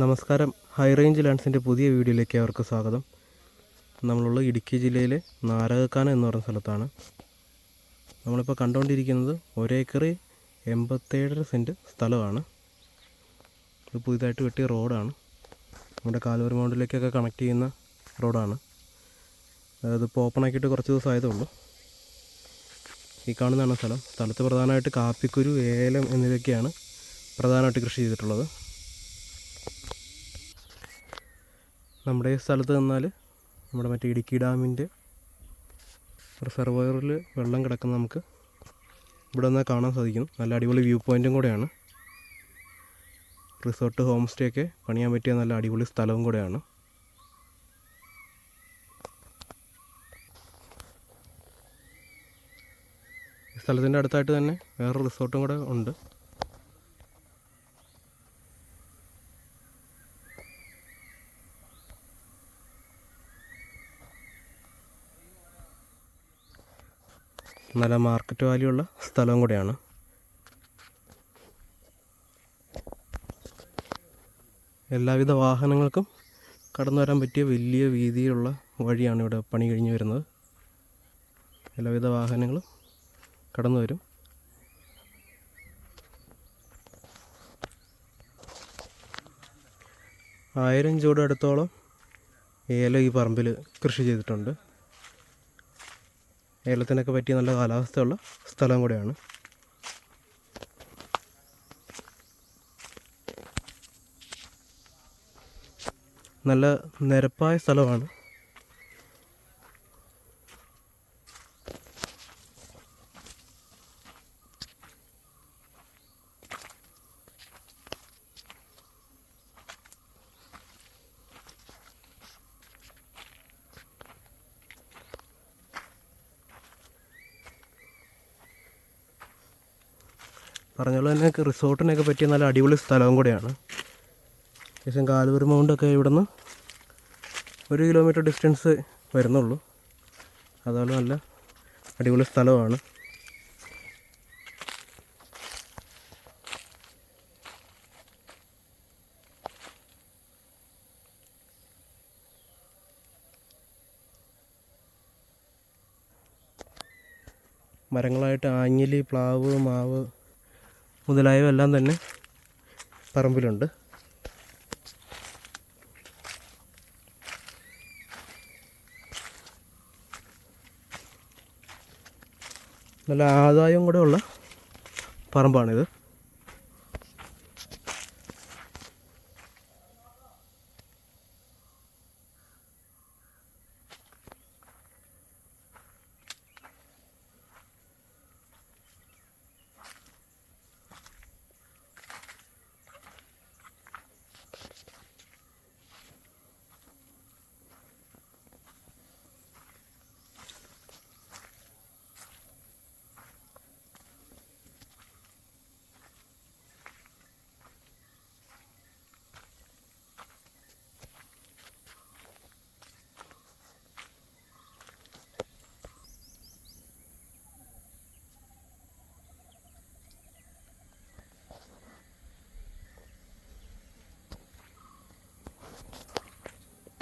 നമസ്കാരം. High range ലാൻഡ്സിന്റെ പുതിയ വീഡിയോയിലേക്ക് അവർക്ക് സ്വാഗതം. നമ്മളുള്ള ഇടുക്കി ജില്ലയിലെ നാരകക്കാനം എന്ന് പറയുന്ന സ്ഥലത്താണ്. നമ്മളിപ്പോൾ കണ്ടുകൊണ്ടിരിക്കുന്നത് ഒരേക്കർ എൺപത്തേഴര സെന്റ് സ്ഥലമാണ്. ഇത് പുതിയതായിട്ട് വെട്ടിയ റോഡാണ്. നമ്മുടെ കാലൂർ മൗണ്ടിലേക്കൊക്കെ കണക്ട് ചെയ്യുന്ന റോഡാണ്. അതിപ്പോൾ ഓപ്പൺ ആക്കിയിട്ട് കുറച്ച് ദിവസം ഉള്ളൂ ഈ കാണുന്നതാണ് സ്ഥലം. സ്ഥലത്ത് പ്രധാനമായിട്ട് കാപ്പിക്കുരു ഏലം എന്നിവയൊക്കെയാണ് പ്രധാനമായിട്ട് കൃഷി ചെയ്തിട്ടുള്ളത്. നമ്മുടെ സ്ഥലത്ത് നിന്നാൽ നമ്മുടെ മറ്റേ ഇടുക്കി ഡാമിന്റെ റിസർവയറിൽ വെള്ളം കിടക്കുന്ന നമുക്ക് ഇവിടെ നിന്ന് കാണാൻ സാധിക്കും. നല്ല അടിപൊളി വ്യൂ പോയിന്റും കൂടെയാണ്. റിസോർട്ട് ഹോം സ്റ്റേ ഒക്കെ പണിയാൻ പറ്റിയ നല്ല അടിപൊളി സ്ഥലവും കൂടെയാണ്. സ്ഥലത്തിന്റെ അടുത്തായിട്ട് തന്നെ വേറെ റിസോർട്ടും കൂടെ ഉണ്ട്. നല്ല മാർക്കറ്റ് വാല്യൂ ഉള്ള സ്ഥലവും കൂടെയാണ്. എല്ലാവിധ വാഹനങ്ങൾക്കും കടന്നു വരാൻ പറ്റിയ വലിയ വീതിയിലുള്ള വഴിയാണ് ഇവിടെ പണി കഴിഞ്ഞ് വരുന്നത്. എല്ലാവിധ വാഹനങ്ങളും കടന്നു വരും. ആയിരം ചൂട് അടുത്തോളം ഏലം ഈ പറമ്പിൽ കൃഷി ചെയ്തിട്ടുണ്ട്. ഏലത്തിനൊക്കെ പറ്റിയ നല്ല കാലാവസ്ഥയുള്ള സ്ഥലം കൂടെയാണ്. നല്ല നിരപ്പായ സ്ഥലമാണ്. പറഞ്ഞ തന്നെ റിസോർട്ടിനൊക്കെ പറ്റിയ നല്ല അടിപൊളി സ്ഥലവും കൂടെയാണ്. ഏകദേശം കാലുവരി മൗണ്ടൊക്കെ ഇവിടുന്ന് ഒരു കിലോമീറ്റർ ഡിസ്റ്റൻസ് വരുന്നുള്ളൂ. അതുപോലെ നല്ല അടിപൊളി സ്ഥലമാണ്. മരങ്ങളായിട്ട് ആഞ്ഞിലി പ്ലാവ് മാവ് മുതലായവ എല്ലാം തന്നെ പറമ്പിലുണ്ട്. നല്ല ആദായം കൂടെ ഉള്ള പറമ്പാണിത്.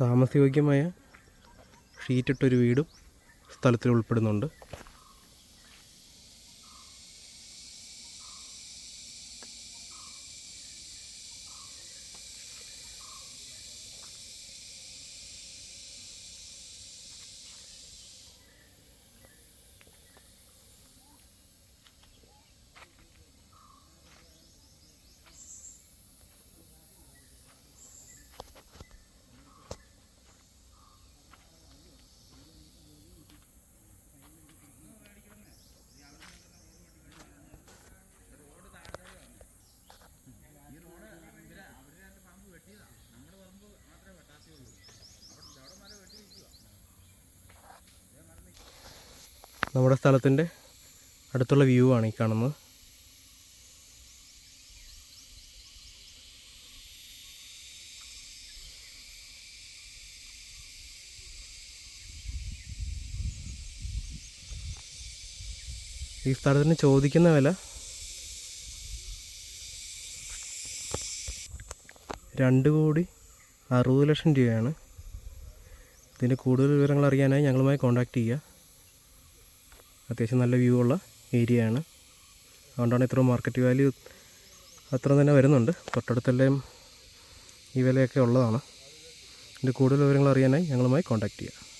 താമസയോഗ്യമായ ഷീറ്റിട്ടൊരു വീടും സ്ഥലത്തിൽ ഉൾപ്പെടുന്നുണ്ട് നമ്മുടെ സ്ഥലത്തിന്റെ അടുത്തുള്ള വ്യൂ ആണ് ഈ കാണുന്നത്. ഈ സ്ഥലത്തിന് ചോദിക്കുന്ന വില രണ്ട് കോടി അറുപത് ലക്ഷം രൂപയാണ്. ഇതിന്റെ കൂടുതൽ വിവരങ്ങൾ അറിയാനായി ഞങ്ങളുമായി കോൺടാക്റ്റ് ചെയ്യുക. അത്യാവശ്യം നല്ല വ്യൂ ഉള്ള ഏരിയയാണ് അതുകൊണ്ടാണ് ഇത്ര മാർക്കറ്റ് വാല്യൂ അത്ര തന്നെ വരുന്നുണ്ട്. തൊട്ടടുത്തെല്ലാം ഈ വിലയൊക്കെ ഉള്ളതാണ്. ഇതിന്റെ കൂടുതൽ വിവരങ്ങൾ അറിയാനായി ഞങ്ങളുമായി കോൺടാക്റ്റ് ചെയ്യുക.